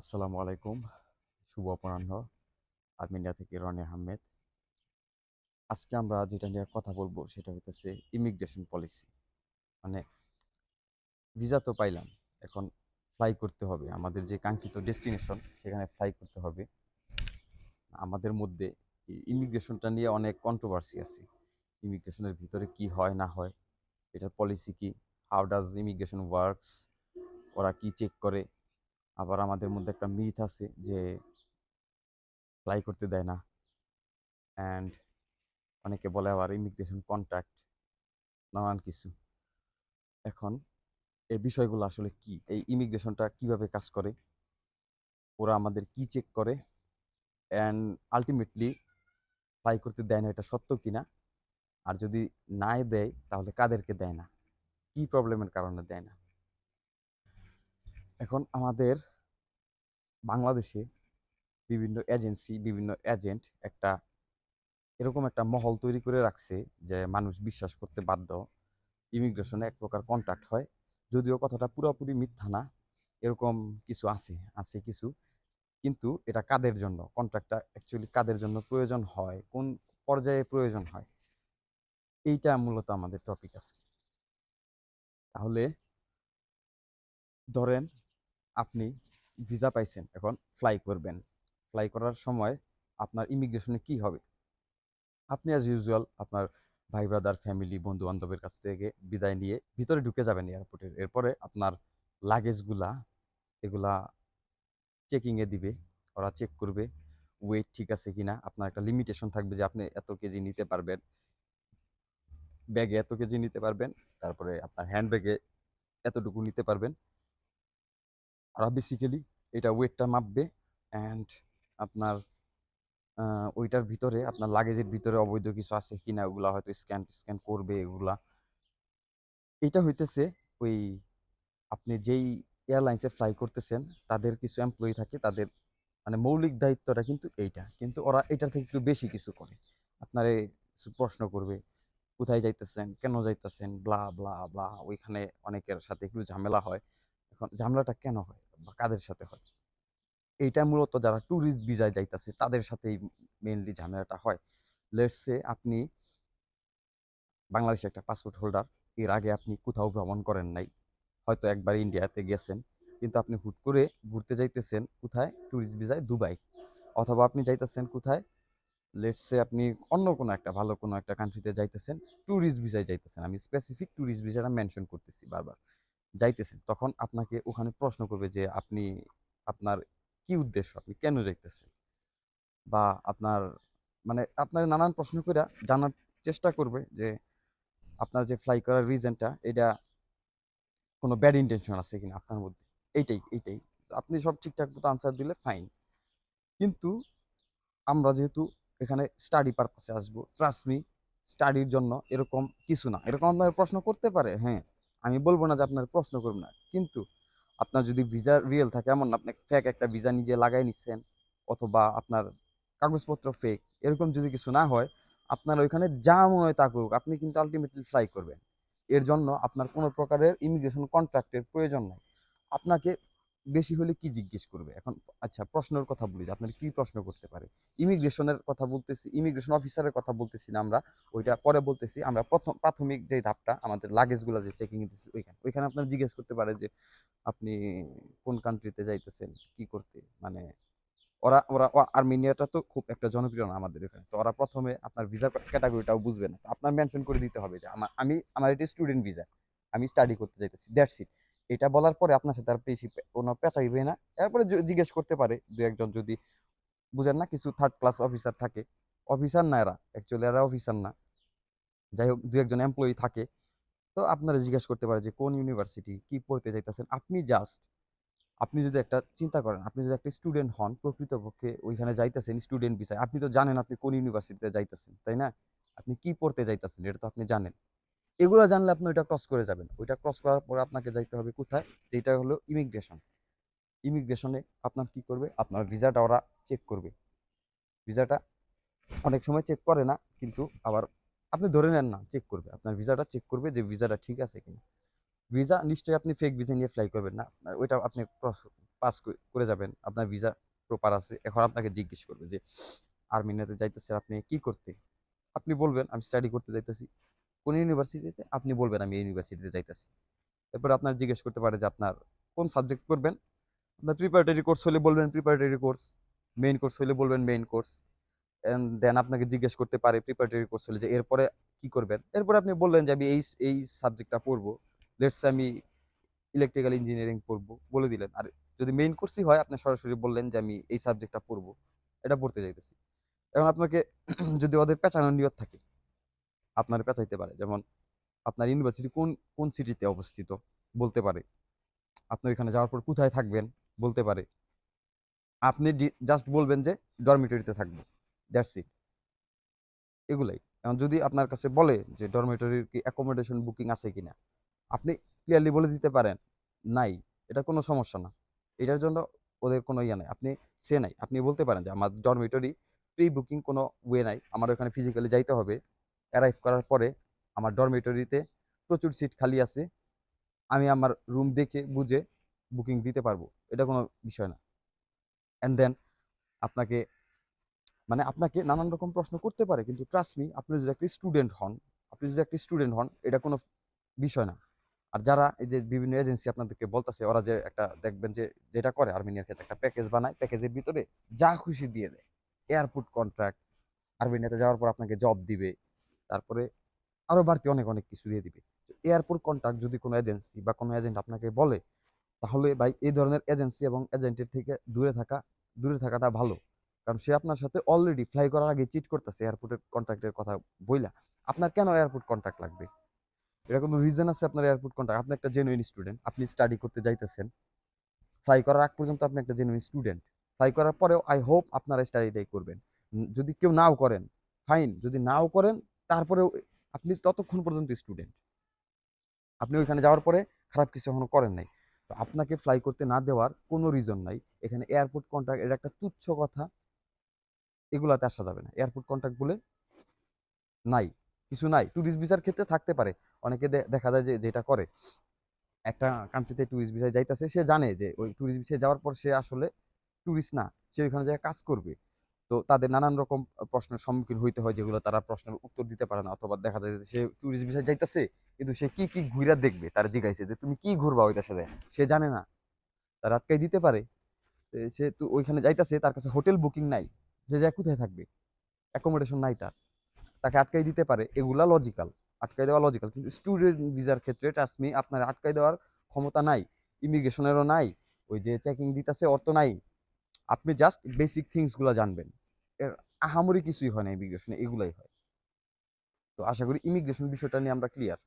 আসসালামু আলাইকুম। শুভ অপরাহ্ন। আর্মেনিয়া থেকে রনি আহমেদ। আজকে আমরা যেটা নিয়ে কথা বলব সেটা হতেছে ইমিগ্রেশন পলিসি মানে ভিসা তো পাইলাম, এখন ফ্লাই করতে হবে। আমাদের যে কাঙ্ক্ষিত ডেস্টিনেশন সেখানে ফ্লাই করতে হবে। আমাদের মধ্যে ইমিগ্রেশনটা নিয়ে অনেক কন্ট্রোভার্সি আছে। ইমিগ্রেশনের ভিতরে কি হয়, না হয়, এটার পলিসি কি? হাউ ডাজ ইমিগ্রেশন ওয়ার্কস ওরা কি চেক করে? আবার আমাদের মধ্যে একটা মিথ আছে যে ফ্লাই করতে দেয় না। অ্যান্ড অনেকে বলে আবার ইমিগ্রেশন কন্ট্যাক্ট নানান কিছু। এখন এই বিষয়গুলো আসলে কি? এই ইমিগ্রেশনটা কীভাবে কাজ করে? ওরা আমাদের কি চেক করে? অ্যান্ড আলটিমেটলি ফ্লাই করতে দেয় না এটা সত্য কিনা? আর যদি নাই দেয়, তাহলে কাদেরকে দেয় না? কি প্রবলেমের কারণে দেয় না? এখন আমাদের বাংলাদেশে বিভিন্ন এজেন্সি বিভিন্ন এজেন্ট একটা এরকম একটা মহল তৈরি করে রাখছে যে মানুষ বিশ্বাস করতে বাধ্য। ইমিগ্রেশনে এক প্রকার কন্ট্যাক্ট হয়। যদিও কথাটা পুরোপুরি মিথ্যা না, এরকম কিছু আছে আছে কিছু। কিন্তু এটা কাদের জন্য? কন্ট্রাক্টটা অ্যাকচুয়ালি কাদের জন্য প্রয়োজন হয়? কোন পর্যায়ে প্রয়োজন হয়? এইটা মূলত আমাদের টপিক আছে। তাহলে ধরেন আপনি ভিসা পাইছেন, এখন ফ্লাই করবেন। ফ্লাই করার সময় আপনার ইমিগ্রেশনে কি হবে? আপনি অ্যাজ ইউজুয়াল আপনার ভাই ব্রাদার ফ্যামিলি বন্ধু বান্ধবের কাছ থেকে বিদায় নিয়ে ভিতরে ঢুকে যাবেন এয়ারপোর্টের এরপরে আপনার লাগেজগুলা এগুলা চেকিংয়ে দিবে, ওরা চেক করবে ওয়েট ঠিক আছে কি না আপনার একটা লিমিটেশন থাকবে যে আপনি এত কেজি নিতে পারবেন। ব্যাগে এত কেজি নিতে পারবেন, তারপরে আপনার হ্যান্ড ব্যাগে এতটুকু নিতে পারবেন। ওরা বেসিক্যালি এটা ওয়েটটা মাপবে অ্যান্ড আপনার ওইটার ভিতরে আপনার লাগেজের ভিতরে অবৈধ কিছু আছে কি না ওগুলা হয়তো স্ক্যান স্ক্যান করবে এগুলা। এটা হইতেছে ওই আপনি যেই এয়ারলাইন্সে ফ্লাই করতেছেন, তাদের কিছু এমপ্লয়ি থাকে, তাদের মানে মৌলিক দায়িত্বটা কিন্তু এইটা। কিন্তু ওরা এটার থেকে একটু বেশি কিছু করে। আপনারে প্রশ্ন করবে, কোথায় যাইতেছেন, কেন যাইতেছেন ব্লা ব্লা ব্লা ওইখানে অনেকের সাথে একটু ঝামেলা হয়। এখন ঝামেলাটা কেন হয়? বা কাদের সাথে হয়? এইটা মূলত যারা ট্যুরিস্ট ভিসায় যাইতেছে, তাদের সাথেই মেইনলি ঝামেলাটা হয়। লেটসে আপনি বাংলাদেশে একটা পাসপোর্ট হোল্ডার এর আগে আপনি কোথাও ভ্রমণ করেন নাই, হয়তো একবার ইন্ডিয়াতে গেছেন, কিন্তু আপনি হুট করে ঘুরতে যাইতেছেন কোথায়? ট্যুরিস্ট ভিসায় দুবাই। অথবা আপনি যাইতেছেন কোথায়? লেটসে আপনি অন্য কোনো একটা, ভালো কোনো একটা কান্ট্রিতে যাইতেছেন ট্যুরিস্ট ভিসায় যাইতেছেন। আমি স্পেসিফিক ট্যুরিস্ট ভিসাটা মেনশন করতেছি বারবার। যাইতেছেন, তখন আপনাকে ওখানে প্রশ্ন করবে যে, আপনি, আপনার কি উদ্দেশ্য? আপনি কেন যাইতেছেন? বা আপনার মানে আপনার নানান প্রশ্ন করে জানার চেষ্টা করবে যে, আপনার যে ফ্লাই করার রিজনটা এটা কোনো ব্যাড ইন্টেনশন আছে কিনা আপনার মধ্যে? এইটাই এইটাই। আপনি সব ঠিকঠাক মতো আনসার দিলে ফাইন কিন্তু আমরা যেহেতু এখানে স্টাডি পারপাসে আসব ট্রাস্ট মি স্টাডির জন্য এরকম কিছু না। এরকম আপনার প্রশ্ন করতে পারে হ্যাঁ। আমি বলব না যে আপনার প্রশ্ন করুন না। কিন্তু আপনার যদি ভিসা রিয়েল থাকে, এমন আপনি ফেক একটা ভিসা নিজে লাগাই নিচ্ছেন অথবা আপনার কাগজপত্র ফেক এরকম যদি কিছু না হয়, আপনার ওইখানে যা মনে হয় তা করুক, আপনি কিন্তু আলটিমেটলি ফ্লাই করবেন। এর জন্য আপনার কোনো প্রকারের ইমিগ্রেশন কন্ট্রাক্টের প্রয়োজন নাই। আপনাকে বেশি হলে কি জিজ্ঞেস করবে? এখন আচ্ছা প্রশ্নের কথা বলি যে আপনার কি প্রশ্ন করতে পারে? ইমিগ্রেশনের কথা বলতেছি ইমিগ্রেশন অফিসারের কথা বলতেছি না আমরা, ওইটা পরে বলতেছি। আমরা প্রথম, প্রাথমিক যে ধাপটা, আমাদের লাগেজগুলো যে চেকিং দিতেছি, ওইখানে ওইখানে আপনার জিজ্ঞেস করতে পারে যে আপনি কোন কান্ট্রিতে যাইতেছেন, কি করতে? মানে ওরা ওরা আর্মেনিয়াটা তো খুব একটা জনপ্রিয় না আমাদের এখানে। তো ওরা প্রথমে আপনার ভিসা ক্যাটাগরিটাও বুঝবে না। আপনার মেনশন করে দিতে হবে যে আমার আমি, আমার এটি স্টুডেন্ট ভিসা আমি স্টাডি করতে যাইতেছি দ্যাটস ইট এটা বলার পরে আপনার সাথে আর বেশি কোনো পেঁচাইবে না। এরপরে জিজ্ঞেস করতে পারে দু একজন যদি বুঝেন না, কিছু থার্ড ক্লাস অফিসার থাকে। অফিসার না এরা অ্যাকচুয়ালি এরা অফিসার না। যাই হোক, দু একজন এমপ্লয়ি থাকে। তো আপনারা জিজ্ঞেস করতে পারে যে, কোন ইউনিভার্সিটি কি পড়তে চাইতেছেন আপনি জাস্ট আপনি যদি একটা চিন্তা করেন, আপনি যদি একটা স্টুডেন্ট হন, প্রকৃতপক্ষে ওইখানে যাইতেছেন স্টুডেন্ট বিষয় আপনি তো জানেন আপনি কোন ইউনিভার্সিটিতে যাইতেছেন, তাই না? আপনি কি পড়তে যাইতেছেন, এটা তো আপনি জানেন। এগুলো জানলে আপনি ওইটা ক্রস করে যাবেন। ওইটা ক্রস করার পর আপনাকে যাইতে হবে কোথায়? যেটা হলো ইমিগ্রেশন ইমিগ্রেশনে আপনার কি করবে? আপনার ভিসাটা ওরা চেক করবে। ভিসাটা অনেক সময় চেক করে না, কিন্তু আবার আপনি ধরে নেন না চেক করবে। আপনার ভিসাটা চেক করবে যে ভিসাটা ঠিক আছে কিনা। ভিসা নিশ্চয়ই আপনি ফেক ভিসা নিয়ে ফ্লাই করবেন না। ওইটা আপনি ক্রস পাস করে যাবেন। আপনার ভিসা প্রপার আছে। এখন আপনাকে জিজ্ঞেস করবে যে আর্মেনিয়াতে যাইতেছেন আপনি কি করতে? আপনি বলবেন, আমি স্টাডি করতে যাইতেছি। কোন ইউনিভার্সিটিতে আপনি বলবেন, আমি ইউনিভার্সিটিতে যাইতেছি। এরপর আপনার জিজ্ঞেস করতে পারে যে, আপনার কোন সাবজেক্ট করবেন? আপনার প্রিপারেটরি কোর্স হলে বলবেন প্রিপারেটরি কোর্স মেইন কোর্স হলে বলবেন মেইন কোর্স এন্ড দেন আপনাকে জিজ্ঞেস করতে পারে প্রিপারেটরি কোর্স হলে যে, এরপরে কি করবেন? এরপরে আপনি বললেন যে, আমি এই এই সাবজেক্টটা পড়ব। লেটস আমি ইলেকট্রিক্যাল ইঞ্জিনিয়ারিং পড়ব। বলে দিলেন। আর যদি মেইন কোর্সই হয়, আপনি সরাসরি বললেন যে, আমি এই সাবজেক্টটা পড়ব। এটা পড়তে যাইতেছি। এখন আপনাকে যদি ওদের পেঁচানোর নিয়ত থাকে আপনার পেঁচাইতে পারে। যেমন আপনার ইউনিভার্সিটি কোন কোন সিটিতে অবস্থিত? বলতে পারে। আপনি ওইখানে যাওয়ার পর কোথায় থাকবেন? বলতে পারে। আপনি জাস্ট বলবেন যে ডরমিটরিতে থাকব। দ্যাটস ইট এগুলাই। এখন যদি আপনার কাছে বলে যে ডরমিটরির কি অ্যাকোমোডেশন বুকিং আছে কিনা, আপনি ক্লিয়ারলি বলে দিতে পারেন, নাই, এটা কোনো সমস্যা না। এটার জন্য ওদের কোনো ইয়ে নাই। আপনি সে নাই। আপনি বলতে পারেন যে, আমার ডরমিটরি প্রি বুকিং কোনো ওয়ে নাই। আমার ওখানে ফিজিক্যালি যাইতে হবে। অ্যারাইভ করার পরে আমার ডরমেটরিতে প্রচুর সিট খালি আছে। আমি আমার রুম দেখে, বুঝে বুকিং দিতে পারব, এটা কোনো বিষয় না। অ্যান্ড দেন আপনাকে মানে আপনাকে নানান রকম প্রশ্ন করতে পারে, কিন্তু ট্রাস্ট মি আপনি যদি একটি স্টুডেন্ট হন, আপনি যদি একটি স্টুডেন্ট হন, এটা কোনো বিষয় না। আর যারা এই যে বিভিন্ন এজেন্সি আপনাদেরকে বলতেছে, ওরা যে একটা দেখবেন যে যেটা করে, আর্মেনিয়ার ক্ষেত্রে একটা প্যাকেজ বানায় প্যাকেজের ভিতরে যা খুশি দিয়ে দেয়। এয়ারপোর্ট কন্ট্রাক্ট আর্মেনিয়াতে যাওয়ার পর আপনাকে জব দিবে তারপরে আরও বাড়তি অনেক অনেক কিছু দিয়ে দিবে। এয়ারপোর্ট কন্ট্রাক্ট যদি কোনো এজেন্সি বা কোনো এজেন্ট আপনাকে বলে, তাহলে ভাই এই ধরনের এজেন্সি এবং এজেন্টের থেকে দূরে থাকা, দূরে থাকাটা ভালো। কারণ সে আপনার সাথে অলরেডি ফ্লাই করার আগে চিট করতেছে এয়ারপোর্টের কন্ট্রাক্টের কথা বইলা। আপনার কেন এয়ারপোর্ট কন্ট্রাক্ট লাগবে? এটা কোনো রিজন আছে আপনার এয়ারপোর্ট কন্ট্রাক্ট আপনি একটা জেনুইন স্টুডেন্ট আপনি স্টাডি করতে যাইতেছেন। ফ্লাই করার আগ পর্যন্ত আপনি একটা জেনুইন স্টুডেন্ট ফ্লাই করার পরেও আই হোপ আপনারা স্টাডিটাই করবেন। যদি কেউ নাও করেন ফাইন যদি নাও করেন তারপরেও আপনি ততক্ষণ পর্যন্ত স্টুডেন্ট আপনি ওইখানে যাওয়ার পরে খারাপ কিছু এখনও করেন নাই। তো আপনাকে ফ্লাই করতে না দেওয়ার কোনো রিজন নাই। এখানে এয়ারপোর্ট কন্ট্রাক্ট এটা একটা তুচ্ছ কথা। এগুলাতে আসা যাবে না। এয়ারপোর্ট কন্ট্রাক্ট বলে নাই, কিছু নাই। ট্যুরিস্ট ভিসার ক্ষেত্রে থাকতে পারে। অনেকে দেখা যায় যে, যেটা করে। একটা কান্ট্রিতে ট্যুরিস্ট ভিসায় যাইতেছে, সে জানে যে, ওই ট্যুরিস্ট ভিসায় যাওয়ার পর সে আসলে ট্যুরিস্ট না। সে ওইখানে যায় কাজ করবে। তো তাদের নানান রকম প্রশ্নের সম্মুখীন হইতে হয় যেগুলো তারা প্রশ্নের উত্তর দিতে পারে না অথবা দেখা যায় যে সে ট্যুরিস্ট ভিসায় যাইতেছে, কিন্তু সে কি কি ঘুরা দেখবে? তারা জিজ্ঞাসা যে, তুমি কি ঘুরবা ওই সাথে? সে জানে না। তারা আটকাই দিতে পারে। সে তো ওইখানে যাইতাছে, তার কাছে হোটেল বুকিং নাই। সে যায় কোথায় থাকবে? অ্যাকোমোডেশন নাই তার। তাকে আটকাই দিতে পারে। এগুলা লজিক্যাল আটকাই দেওয়া লজিক্যাল কিন্তু স্টুডেন্ট ভিসার ক্ষেত্রে টাসমি আপনার আটকাই দেওয়ার ক্ষমতা নাই। ইমিগ্রেশনেরও নাই। ওই যে চেকিং দিতেছে, অর্থ নাই। আপনি জাস্ট বেসিক থিংসগুলো জানবেন। আহামরি কিছুই হয় না ইমিগ্রেশনে এগুলাই হয়। তো আশা করি ইমিগ্রেশন বিষয়টা নিয়ে আমরা ক্লিয়ার